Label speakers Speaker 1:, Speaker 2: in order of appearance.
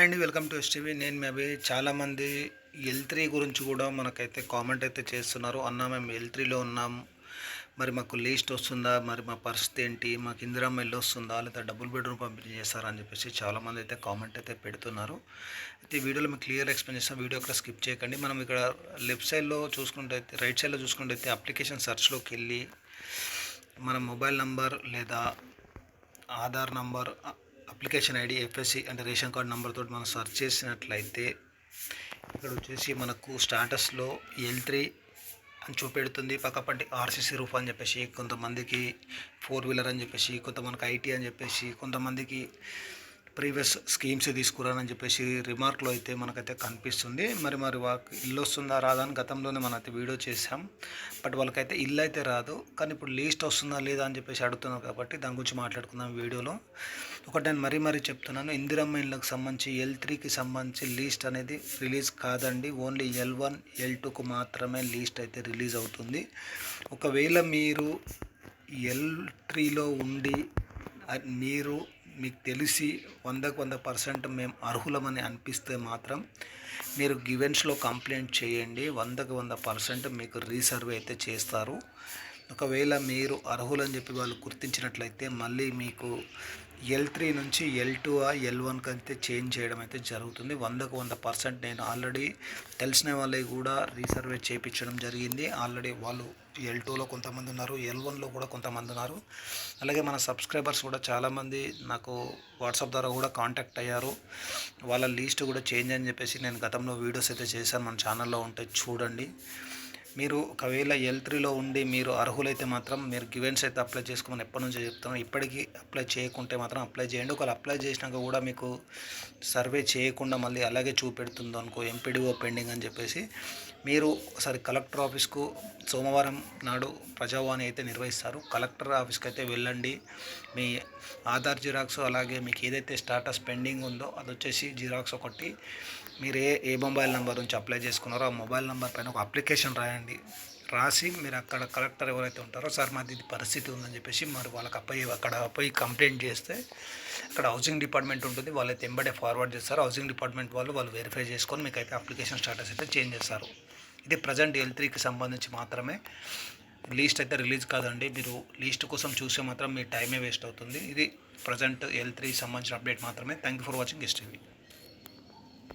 Speaker 1: And welcome to STV. నేను maybe చాలామంది L three గురించి కూడా మనకైతే కామెంట్ అయితే చేస్తున్నారు. అన్న మేము ఎల్ త్రీలో ఉన్నాం. మరి మాకు లీస్ట్ వస్తుందా? మరి మా పరిస్థితి ఏంటి? మాకు ఇందిరా మెల్ వస్తుందా? లేదా డబుల్ బెడ్రూమ్ పంపిణీ చేస్తారా అని చెప్పేసి చాలామంది అయితే కామెంట్ అయితే పెడుతున్నారు. అయితే వీడియోలో మీకు క్లియర్ ఎక్స్ప్లెయిన్ చేస్తాం. వీడియో అక్కడ స్కిప్ చేయకండి. మనం ఇక్కడ లెఫ్ట్ సైడ్లో చూసుకుంటే అయితే రైట్ సైడ్లో చూసుకుంటే అయితే అప్లికేషన్ సెర్చ్లోకి వెళ్ళి మన మొబైల్ నంబర్ లేదా Aadhaar number application ID FSC అంటే రేషన్ కార్డ్ నెంబర్ తోటి మనం సెర్చ్ చేసినట్లయితే ఇక్కడ వచ్చేసి మనకు స్టాటస్లో ఎల్ త్రీ అని చూపెడుతుంది. పక్కపంటి ఆర్సీసీ రూఫ్ అని చెప్పేసి కొంతమందికి ఫోర్ వీలర్ అని చెప్పేసి కొంతమందికి ఐటీ అని చెప్పేసి కొంతమందికి ప్రీవియస్ స్కీమ్స్ తీసుకురానని చెప్పేసి రిమార్క్లో అయితే మనకైతే కనిపిస్తుంది. మరి మరి వాళ్ళకి ఇల్లు వస్తుందా రాదా అని గతంలోనే మనం అయితే వీడియో చేసాం బట్ వాళ్ళకైతే ఇల్లు అయితే రాదు. కానీ ఇప్పుడు లీస్ట్ వస్తుందా లేదా అని చెప్పేసి అడుగుతున్నారు కాబట్టి దాని గురించి మాట్లాడుకుందాం వీడియోలో. ఒకటి నేను మరీ మరీ చెప్తున్నాను. ఇందిరమ్మ ఇళ్ళకి సంబంధించి ఎల్ త్రీకి సంబంధించి లీస్ట్ అనేది రిలీజ్ కాదండి. ఓన్లీ ఎల్ వన్ ఎల్ టూకు మాత్రమే లీస్ట్ అయితే రిలీజ్ అవుతుంది. ఒకవేళ మీరు ఎల్ త్రీలో ఉండి మీరు మీకు తెలిసి వందకు వంద పర్సెంట్ మేము అర్హులమని అనిపిస్తే మాత్రం మీరు గివెన్స్లో కంప్లైంట్ చేయండి. వందకు వంద పర్సెంట్ మీకు రీసర్వే అయితే చేస్తారు. ఒకవేళ మీరు అర్హులని చెప్పి వాళ్ళు గుర్తించినట్లయితే మళ్ళీ మీకు ఎల్ త్రీ నుంచి ఎల్ టూ ఎల్ వన్కి అయితే చేంజ్ చేయడం అయితే జరుగుతుంది. వందకు వంద పర్సెంట్ నేను ఆల్రెడీ తెలిసిన వాళ్ళకి కూడా రీసర్వే చేయించడం జరిగింది. ఆల్రెడీ వాళ్ళు ఎల్ టూలో కొంతమంది ఉన్నారు ఎల్ వన్లో కూడా కొంతమంది ఉన్నారు. అలాగే మన సబ్స్క్రైబర్స్ కూడా చాలామంది నాకు వాట్సాప్ ద్వారా కూడా కాంటాక్ట్ అయ్యారు. వాళ్ళ లీస్ట్ కూడా చేంజ్ అని చెప్పేసి నేను గతంలో వీడియోస్ అయితే చేశాను. మన ఛానల్లో ఉంటే చూడండి. మీరు ఒకవేళ ఎల్ త్రీలో ఉండి మీరు అర్హులైతే మాత్రం మీరు గివెన్స్ అయితే అప్లై చేసుకోమని ఎప్పటి నుంచో చెప్తాను ఇప్పటికీ అప్లై చేయకుంటే మాత్రం అప్లై చేయండి. ఒకవేళ అప్లై చేసినాక కూడా మీకు సర్వే చేయకుండా మళ్ళీ అలాగే చూపెడుతుంది అనుకో ఎంపీడీఓ పెండింగ్ అని చెప్పేసి మీరు ఒకసారి కలెక్టర్ ఆఫీస్కు సోమవారం నాడు ప్రజావాణి అయితే నిర్వహిస్తారు. కలెక్టర్ ఆఫీస్కి అయితే వెళ్ళండి. మీ ఆధార్ జిరాక్స్ అలాగే మీకు ఏదైతే స్టాటస్ పెండింగ్ ఉందో అది వచ్చేసి జిరాక్స్ ఒకటి. మీరు ఏ ఏ మొబైల్ నెంబర్ నుంచి అప్లై చేసుకున్నారో ఆ మొబైల్ నెంబర్ పైన ఒక అప్లికేషన్ రాయండి. రాసి మీరు అక్కడ కలెక్టర్ ఎవరైతే ఉంటారో సార్ మాది ఇది పరిస్థితి ఉందని చెప్పేసి మరి వాళ్ళకి అప్పయి అక్కడ పోయి కంప్లైంట్ చేస్తే అక్కడ హౌసింగ్ డిపార్ట్మెంట్ ఉంటుంది. వాళ్ళైతే ఎంబడే ఫార్వర్డ్ చేస్తారు. హౌసింగ్ డిపార్ట్మెంట్ వాళ్ళు వాళ్ళు వెరిఫై చేసుకొని మీకు అయితే అప్లికేషన్ స్టాటస్ అయితే చేంజ్ చేస్తారు. ఇది ప్రజెంట్ ఎల్ త్రీకి సంబంధించి మాత్రమే. లీస్ట్ అయితే రిలీజ్ కాదండి. మీరు లీస్ట్ కోసం చూస్తే మాత్రం మీ టైమే వేస్ట్ అవుతుంది. ఇది ప్రజెంట్ ఎల్ త్రీ సంబంధించిన అప్డేట్ మాత్రమే. Thank you for watching S TV